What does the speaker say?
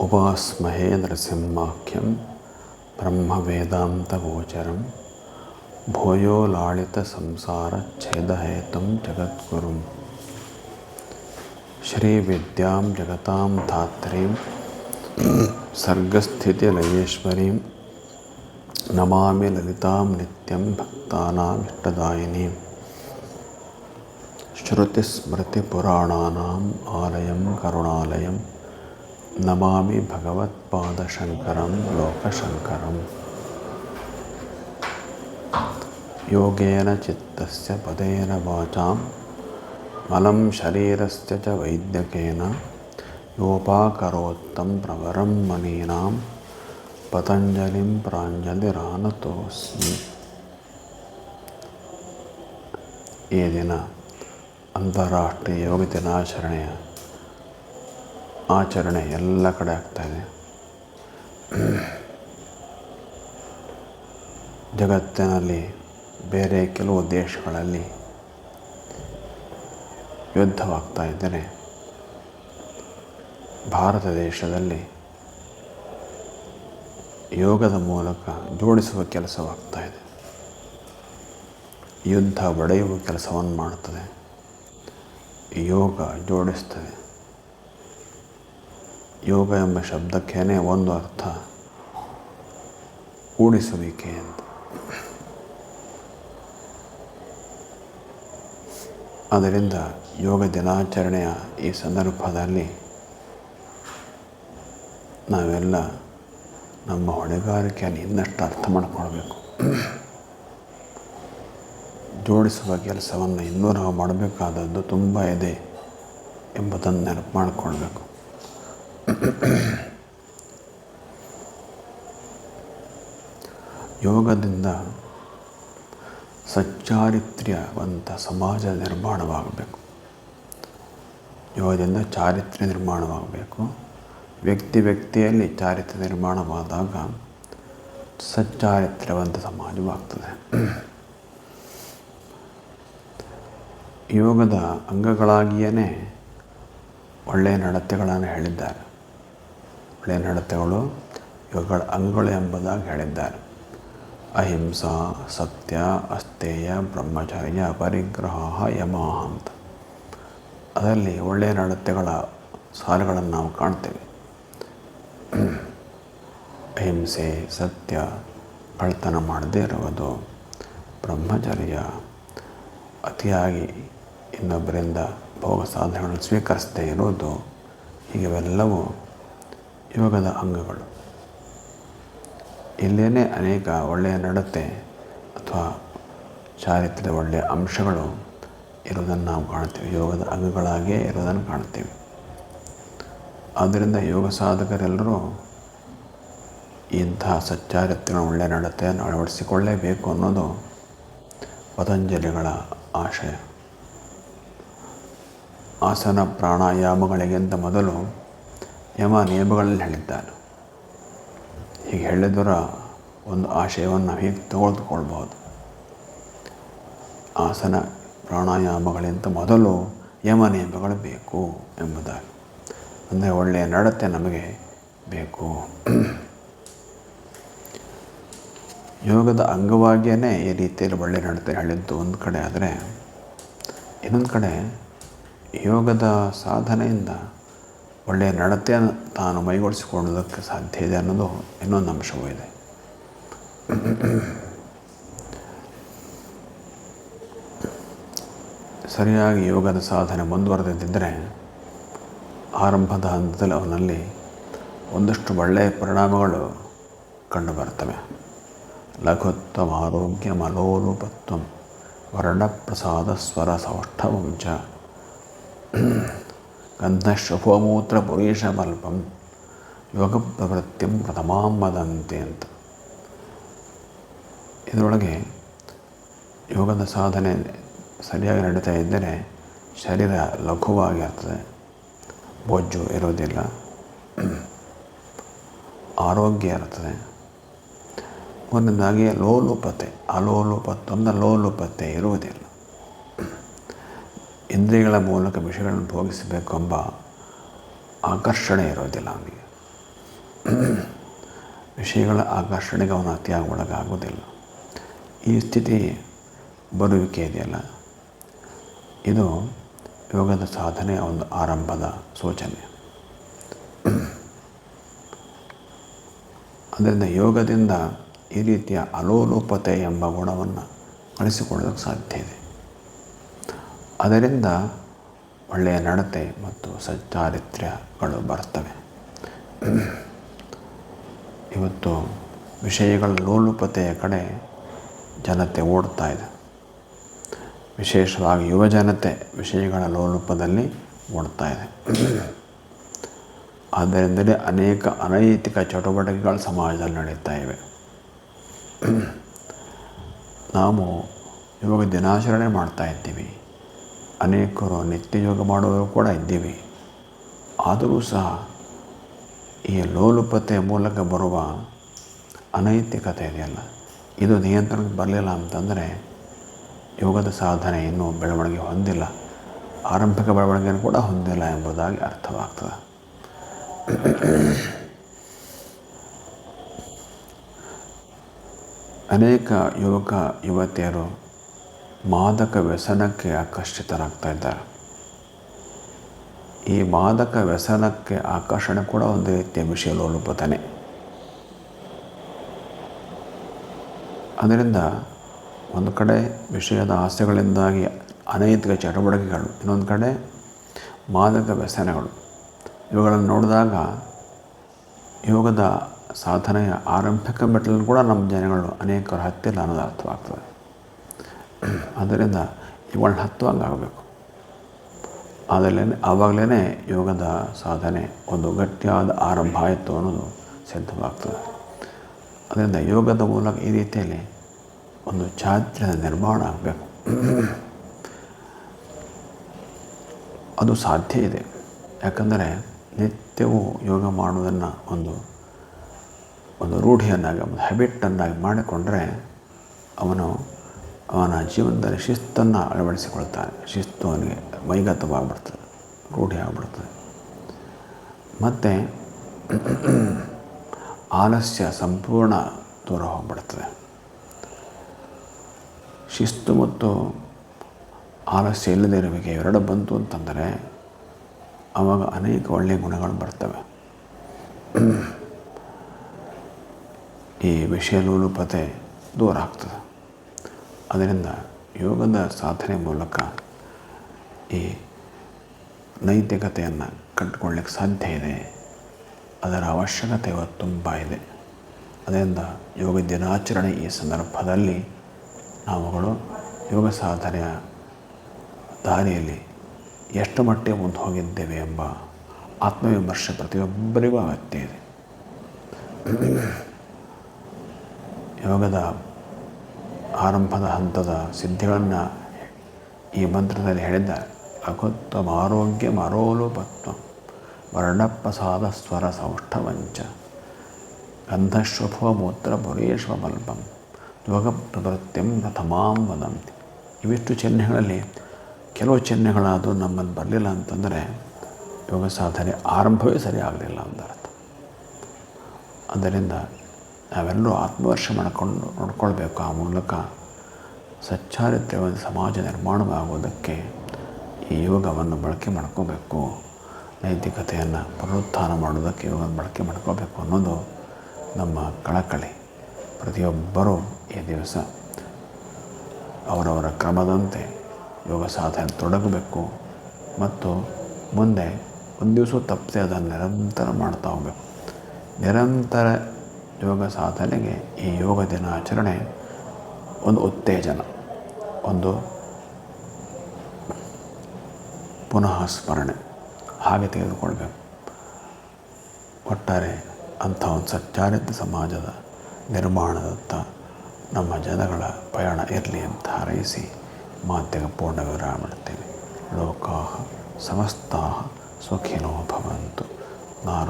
उपास्महे नृसिंहाख्यं ब्रह्मवेदान्तगोचरं भूयो लालितसंसारच्छेदहेतुं जगद्गुरुं। श्रीविद्यां जगतां धात्रीं, सर्गस्थितिलयेश्वरीं, नमामि ललितां नित्यं भक्तानाम् श्रुतिस्मृतिपुराणानाम् आलयं करुणालयम् నమామి భగవత్పాదశంకరం లోకశంకరం యోగేన చిత్తస్య పదేన వాచాం మలం శరీరస్య చ వైద్యకేన యోపాకరోత్తం ప్రవరం మనీనాం పతంజలిం ప్రాంజలిరానతోస్మి. ಈ ದಿನ ಅಂತಾರಾಷ್ಟ್ರೀಯ ಯೋಗ ಆಚರಣೆ ಎಲ್ಲ ಕಡೆ ಆಗ್ತಾಯಿದೆ ಜಗತ್ತಿನಲ್ಲಿ ಬೇರೆ ಕೆಲವು ದೇಶಗಳಲ್ಲಿ ಯುದ್ಧವಾಗ್ತಾ ಇದ್ದರೆ ಭಾರತ ದೇಶದಲ್ಲಿ ಯೋಗದ ಮೂಲಕ ಜೋಡಿಸುವ ಕೆಲಸವಾಗ್ತಾ ಇದೆ. ಯುದ್ಧ ಒಡೆಯುವ ಕೆಲಸವನ್ನು ಮಾಡುತ್ತದೆ. ಯೋಗ ಜೋಡಿಸ್ತದೆ. ಯೋಗ ಎಂಬ ಶಬ್ದಕ್ಕೇನೆ ಒಂದು ಅರ್ಥ. ಕೂಡಿಸುವಿಕೆ ಅಂತ. ಆದ್ದರಿಂದ ಯೋಗ ದಿನಾಚರಣೆಯ ಈ ಸಂದರ್ಭದಲ್ಲಿ ನಾವೆಲ್ಲ ನಮ್ಮ ಹೊಣೆಗಾರಿಕೆಯನ್ನು ಇನ್ನಷ್ಟು ಅರ್ಥ ಮಾಡಿಕೊಳ್ಬೇಕು. ಜೋಡಿಸುವ ಕೆಲಸವನ್ನು ಇನ್ನೂ ನಾವು ಮಾಡಬೇಕಾದದ್ದು ತುಂಬ ಇದೆ ಎಂಬುದನ್ನು ನೆನಪು ಮಾಡಿಕೊಳ್ಬೇಕು. ಯೋಗದಿಂದ ಸಚ್ಚಾರಿತ್ರ್ಯವಂತ ಸಮಾಜ ನಿರ್ಮಾಣವಾಗಬೇಕು. ಯೋಗದಿಂದ ಚಾರಿತ್ರ್ಯ ನಿರ್ಮಾಣವಾಗಬೇಕು. ವ್ಯಕ್ತಿ ವ್ಯಕ್ತಿಯಲ್ಲಿ ಚಾರಿತ್ರ್ಯ ನಿರ್ಮಾಣವಾದಾಗ ಸಚ್ಚಾರಿತ್ರ್ಯವಂತ ಸಮಾಜವಾಗ್ತದೆ. ಯೋಗದ ಅಂಗಗಳಾಗಿಯೇ ಒಳ್ಳೆಯ ನಡತೆಗಳನ್ನು ಹೇಳಿದ್ದಾರೆ. ಒಳ್ಳೆಯ ನಡತೆಗಳು ಇವುಗಳ ಅಂಗಗಳು ಎಂಬುದಾಗಿ ಹೇಳಿದ್ದಾರೆ. ಅಹಿಂಸಾ, ಸತ್ಯ, ಅಸ್ಥೇಯ, ಬ್ರಹ್ಮಚರ್ಯ ಪರಿಗ್ರಹ ಯಮ ಅಂತ. ಅದರಲ್ಲಿ ಒಳ್ಳೆಯ ನಡತೆಗಳ ಸಾಲುಗಳನ್ನು ನಾವು ಕಾಣ್ತೇವೆ. ಅಹಿಂಸೆ, ಸತ್ಯ ಕಳ್ತನ ಮಾಡದೇ ಇರುವುದು ಬ್ರಹ್ಮಚರ್ಯ. ಅತಿಯಾಗಿ ಇನ್ನೊಬ್ಬರಿಂದ ಭೋಗ ಸಾಧನೆಗಳನ್ನು ಸ್ವೀಕರಿಸದೇ ಇರುವುದು ಹೀಗೆಲ್ಲವೂ ಯೋಗದ ಅಂಗಗಳು. ಇಲ್ಲೇ ಅನೇಕ ಒಳ್ಳೆಯ ನಡತೆ ಅಥವಾ ಚಾರಿತ್ರ್ಯದ ಒಳ್ಳೆಯ ಅಂಶಗಳು ಇರೋದನ್ನು ನಾವು ಕಾಣ್ತೀವಿ ಯೋಗದ ಅಂಗಗಳಾಗಿಯೇ ಇರೋದನ್ನು ಕಾಣ್ತೀವಿ ಆದ್ದರಿಂದ ಯೋಗ ಸಾಧಕರೆಲ್ಲರೂ ಇಂತಹ ಸಚ್ಚಾರಿತ್ರ್ಯ ಒಳ್ಳೆಯ ನಡತೆಯನ್ನು ಅಳವಡಿಸಿಕೊಳ್ಳೇಬೇಕು ಅನ್ನೋದು ಪತಂಜಲಿಗಳ ಆಶಯ. ಆಸನ ಪ್ರಾಣಾಯಾಮಗಳಿಗಿಂತ ಮೊದಲು ಯಮ ನಿಯಮಗಳಲ್ಲಿ ಹೇಳಿದ್ದಾನೆ. ಹೀಗೆ ಹೇಳಿದರ ಒಂದು ಆಶಯವನ್ನು ಹೀಗೆ ತಗೊಳ್ತುಕೊಳ್ಬಹುದು ಆಸನ ಪ್ರಾಣಾಯಾಮಗಳಿಂತ ಮೊದಲು ಯಮ ನಿಯಮಗಳು ಬೇಕು ಎಂಬುದಾಗಿ. ಅಂದರೆ ಒಳ್ಳೆಯ ನಡತೆ ನಮಗೆ ಬೇಕು. ಯೋಗದ ಅಂಗವಾಗಿಯೇ ಈ ರೀತಿಯಲ್ಲಿ ಒಳ್ಳೆಯ ನಡತೆ ಹೇಳಿದ್ದು ಒಂದು ಕಡೆ ಆದರೆ ಇನ್ನೊಂದು ಕಡೆ ಯೋಗದ ಸಾಧನೆಯಿಂದ ಒಳ್ಳೆಯ ನಡತೆಯನ್ನು ತಾನು ಮೈಗೂಡಿಸಿಕೊಳ್ಳೋದಕ್ಕೆ ಸಾಧ್ಯ ಇದೆ ಅನ್ನೋದು ಇನ್ನೊಂದು ಅಂಶವೂ ಇದೆ. ಸರಿಯಾಗಿ ಯೋಗದ ಸಾಧನೆ ಮುಂದುವರೆದಿದ್ದರೆ ಆರಂಭದ ಹಂತದಲ್ಲಿ ಅವನಲ್ಲಿ ಒಂದಷ್ಟು ಒಳ್ಳೆಯ ಪರಿಣಾಮಗಳು ಕಂಡುಬರ್ತವೆ ಲಘುತ್ವ ಆರೋಗ್ಯ ಮಲೋಲುಪತ್ವಂ ವರ್ಣಪ್ರಸಾದ, ಸ್ವರ ಸೌಷ್ಠವಂಚ ಗಂಧಶುಭಮೂತ್ರ ಪುರೀಶಮಲ್ಪಂ ಯೋಗ ಪ್ರವೃತ್ತಿಂ ಪ್ರಥಮಾಂ ವದಂತೆ ಅಂತ. ಇದರೊಳಗೆ ಯೋಗದ ಸಾಧನೆ ಸರಿಯಾಗಿ ನಡೀತಾ ಇದ್ದರೆ ಶರೀರ ಲಘುವಾಗಿರ್ತದೆ ಬೊಜ್ಜು ಇರೋದಿಲ್ಲ. ಆರೋಗ್ಯ ಇರ್ತದೆ. ಒಂದೊಂದಾಗಿ ಲೋಲುಪತೆ ಅಲೋಲುಪತ್ತೊಂದು ಲೋಲುಪತೆ ಇರುವುದಿಲ್ಲ. ಇಂದ್ರಿಯಗಳ ಮೂಲಕ ವಿಷಯಗಳನ್ನು ಭೋಗಿಸಬೇಕು ಎಂಬ ಆಕರ್ಷಣೆ ಇರೋದಿಲ್ಲ ಅವನಿಗೆ. ವಿಷಯಗಳ ಆಕರ್ಷಣೆಗೆ ಅವನು ಅತಿಯಾಗಿ ಒಳಗಾಗೋದಿಲ್ಲ ಈ ಸ್ಥಿತಿ ಬರುವಿಕೆ ಇದೆಯಲ್ಲ? ಇದು ಯೋಗದ ಸಾಧನೆ, ಒಂದು ಆರಂಭದ ಸೂಚನೆ. ಅದರಿಂದ ಯೋಗದಿಂದ ಈ ರೀತಿಯ ಅಲೋಲೋಪತೆ ಎಂಬ ಗುಣವನ್ನು ಅಳಿಸಿಕೊಳ್ಳೋದಕ್ಕೆ ಸಾಧ್ಯ ಇದೆ. ಅದರಿಂದ ಒಳ್ಳೆಯ ನಡತೆ ಮತ್ತು ಸಚ್ಚಾರಿತ್ರ್ಯಗಳು ಬರ್ತವೆ. ಇವತ್ತು ವಿಷಯಗಳ ಲೋಲುಪತೆಯ ಕಡೆ ಜನತೆ ಓಡ್ತಾ ಇದೆ. ವಿಶೇಷವಾಗಿ ಯುವ ಜನತೆ ವಿಷಯಗಳ ಲೋಲುಪದಲ್ಲಿ ಓಡ್ತಾ ಇದೆ. ಆದ್ದರಿಂದಲೇ ಅನೇಕ ಅನೈತಿಕ ಚಟುವಟಿಕೆಗಳು ಸಮಾಜದಲ್ಲಿ ನಡೀತಾ ಇವೆ. ನಾವು ಇವಾಗ ದಿನಾಚರಣೆ ಮಾಡ್ತಾ ಇದ್ದೀವಿ. ಅನೇಕರು ನಿತ್ಯ ಯೋಗ ಮಾಡುವವರು ಕೂಡ ಇದ್ದೀವಿ. ಆದರೂ ಸಹ ಈ ಲೋಲುಪತೆಯ ಮೂಲಕ ಬರುವ ಅನೈತಿಕತೆ ಇದೆಯಲ್ಲ? ಇದು ನಿಯಂತ್ರಣಕ್ಕೆ ಬರಲಿಲ್ಲ ಅಂತಂದರೆ ಯೋಗದ ಸಾಧನೆ ಇನ್ನೂ ಬೆಳವಣಿಗೆ ಹೊಂದಿಲ್ಲ. ಆರಂಭಿಕ ಬೆಳವಣಿಗೆಯನ್ನು ಕೂಡ ಹೊಂದಿಲ್ಲ ಎಂಬುದಾಗಿ ಅರ್ಥವಾಗ್ತದೆ. ಅನೇಕ ಯುವಕ, ಯುವತಿಯರು ಮಾದಕ ವ್ಯಸನಕ್ಕೆ ಆಕರ್ಷಿತರಾಗ್ತಾ ಇದ್ದಾರೆ. ಈ ಮಾದಕ ವ್ಯಸನಕ್ಕೆ ಆಕರ್ಷಣೆ ಕೂಡ ಒಂದು ರೀತಿಯ ವಿಷಯ ಲೋಲುಪತನೆ ಅದರಿಂದ ಒಂದು ಕಡೆ ವಿಷಯದ ಆಸೆಗಳಿಂದಾಗಿ ಅನೈತಿಕ ಚಟುವಟಿಕೆಗಳು, ಇನ್ನೊಂದು ಕಡೆ ಮಾದಕ ವ್ಯಸನಗಳು. ಇವುಗಳನ್ನು ನೋಡಿದಾಗ ಯೋಗದ ಸಾಧನೆಯ ಆರಂಭಿಕ ಮೆಟ್ಟಲನ್ನು ಕೂಡ ನಮ್ಮ ಜನಗಳು ಅನೇಕರು ಹತ್ತಿಲ್ಲ ಅನ್ನೋದು ಅರ್ಥವಾಗ್ತದೆ ಆದ್ದರಿಂದ ಇವುಗಳನ್ನ ಹತ್ತು ಆಗಬೇಕು. ಆದಲೇ ಆವಾಗಲೇ ಯೋಗದ ಸಾಧನೆ ಒಂದು ಗಟ್ಟಿಯಾದ ಆರಂಭ ಆಯಿತು ಅನ್ನೋದು ಸಿದ್ಧವಾಗ್ತದೆ. ಅದರಿಂದ ಯೋಗದ ಮೂಲಕ ಈ ರೀತಿಯಲ್ಲಿ ಒಂದು ಚಾರಿತ್ರ್ಯದ ನಿರ್ಮಾಣ ಆಗಬೇಕು. ಅದು ಸಾಧ್ಯ ಇದೆ. ಯಾಕಂದರೆ ನಿತ್ಯವೂ ಯೋಗ ಮಾಡುವುದನ್ನು ಒಂದು ಒಂದು ರೂಢಿಯನ್ನಾಗಿ, ಒಂದು ಹ್ಯಾಬಿಟ್ಟನ್ನಾಗಿ ಮಾಡಿಕೊಂಡ್ರೆ ಅವನು ಅವನ ಜೀವನದಲ್ಲಿ ಶಿಸ್ತನ್ನು ಅಳವಡಿಸಿಕೊಳ್ತಾನೆ. ಶಿಸ್ತು ಅವನಿಗೆ ವೈಗತವಾಗ್ಬಿಡ್ತದೆ ರೂಢಿ ಆಗ್ಬಿಡ್ತದೆ. ಮತ್ತು ಆಲಸ್ಯ ಸಂಪೂರ್ಣ ದೂರ ಹೋಗ್ಬಿಡ್ತದೆ. ಶಿಸ್ತು ಮತ್ತು ಆಲಸ್ಯ ಇಲ್ಲದೆ ಇರುವಿಕೆ ಎರಡು ಬಂತು ಅಂತಂದರೆ ಆವಾಗ ಅನೇಕ ಒಳ್ಳೆಯ ಗುಣಗಳು ಬರ್ತವೆ. ಈ ವಿಷಯ ಲೂಲುಪತೆ ದೂರ ಆಗ್ತದೆ. ಅದರಿಂದ ಯೋಗದ ಸಾಧನೆ ಮೂಲಕ ಈ ನೈತಿಕತೆಯನ್ನು ಕಟ್ಟಿಕೊಳ್ಳಿಕ್ಕೆ ಸಾಧ್ಯ ಇದೆ ಅದರ ಅವಶ್ಯಕತೆ ತುಂಬ ಇದೆ ಅದರಿಂದ ಯೋಗ ದಿನಾಚರಣೆ ಈ ಸಂದರ್ಭದಲ್ಲಿ ನಾವುಗಳು ಯೋಗ ಸಾಧನೆಯ ದಾರಿಯಲ್ಲಿ ಎಷ್ಟು ಮಟ್ಟಿಗೆ ಮುಂದೆ ಹೋಗಿದ್ದೇವೆ ಎಂಬ ಆತ್ಮವಿಮರ್ಶೆ ಪ್ರತಿಯೊಬ್ಬರಿಗೂ ಅಗತ್ಯ ಇದೆ ಯೋಗದ ಆರಂಭದ ಹಂತದ ಸಿದ್ಧಿಗಳನ್ನು ಈ ಮಂತ್ರದಲ್ಲಿ ಹೇಳಿದ್ದಾರೆ. ಅಕುತ್ತಮ ಆರೋಗ್ಯ ಮರೋಲುಪತ್ವ ವರ್ಣಪ್ರಸಾದ ಸ್ವರ ಸೌಷ್ಠವಂಚ ಗಂಧಶ್ವಭುವ ಮೂತ್ರ ಪುರೇಶ್ವ ಮಲ್ಪಂ ಯೋಗ ಪ್ರವೃತ್ತಿಂ ಪ್ರಥಮಾಂ ವದಂತಿ. ಇವಿಷ್ಟು ಚಿಹ್ನೆಗಳಲ್ಲಿ ಕೆಲವು ಚಿಹ್ನೆಗಳಾದರೂ ನಮ್ಮಲ್ಲಿ ಬರಲಿಲ್ಲ ಅಂತಂದರೆ ಯೋಗ ಸಾಧನೆ ಆರಂಭವೇ ಸರಿ ಆಗಲಿಲ್ಲ ಅರ್ಥ. ಆದ್ದರಿಂದ ನಾವೆಲ್ಲರೂ ಆತ್ಮವರ್ಷ ಮಾಡಿಕೊಂಡು ನೋಡ್ಕೊಳ್ಬೇಕು ಆ ಮೂಲಕ ಸಚ್ಚಾರಿತ್ರ್ಯವಾದ ಸಮಾಜ ನಿರ್ಮಾಣವಾಗುವುದಕ್ಕೆ ಈ ಯೋಗವನ್ನು ಬಳಕೆ ಮಾಡ್ಕೋಬೇಕು. ನೈತಿಕತೆಯನ್ನು ಪುನರುತ್ಥಾನ ಮಾಡೋದಕ್ಕೆ ಯೋಗವನ್ನು ಬಳಕೆ ಮಾಡ್ಕೋಬೇಕು ಅನ್ನೋದು ನಮ್ಮ ಕಳಕಳಿ. ಪ್ರತಿಯೊಬ್ಬರೂ ಈ ದಿವಸ ಅವರವರ ಕ್ರಮದಂತೆ ಯೋಗ ಸಾಧನೆ ತೊಡಗಬೇಕು ಮತ್ತು ಮುಂದೆ ಒಂದು ದಿವಸ ತಪ್ಪದೆ ಅದನ್ನು ನಿರಂತರ ಮಾಡ್ತಾ ಹೋಗಬೇಕು. ನಿರಂತರ ಯೋಗ ಸಾಧನೆಗೆ ಈ ಯೋಗ ದಿನಾಚರಣೆ ಒಂದು ಉತ್ತೇಜನ, ಒಂದು ಪುನಃ ಸ್ಮರಣೆ ಹಾಗೆ ತೆಗೆದುಕೊಳ್ಬೇಕು. ಒಟ್ಟಾರೆ ಅಂಥ ಒಂದು ಸಚ್ಚಾರಿತ ಸಮಾಜದ ನಿರ್ಮಾಣದತ್ತ ನಮ್ಮ ಜನಗಳ ಪಯಣ ಇರಲಿ ಅಂತ ಹಾರೈಸಿ ಮಾತಿಗೆ ಪೂರ್ಣ ವಿರಾಮ ಮಾಡ್ತೇವೆ ಲೋಕಾ ಸಮಸ್ತಾ ಸುಖಿನೋ ಭವಂತು. ನಾರ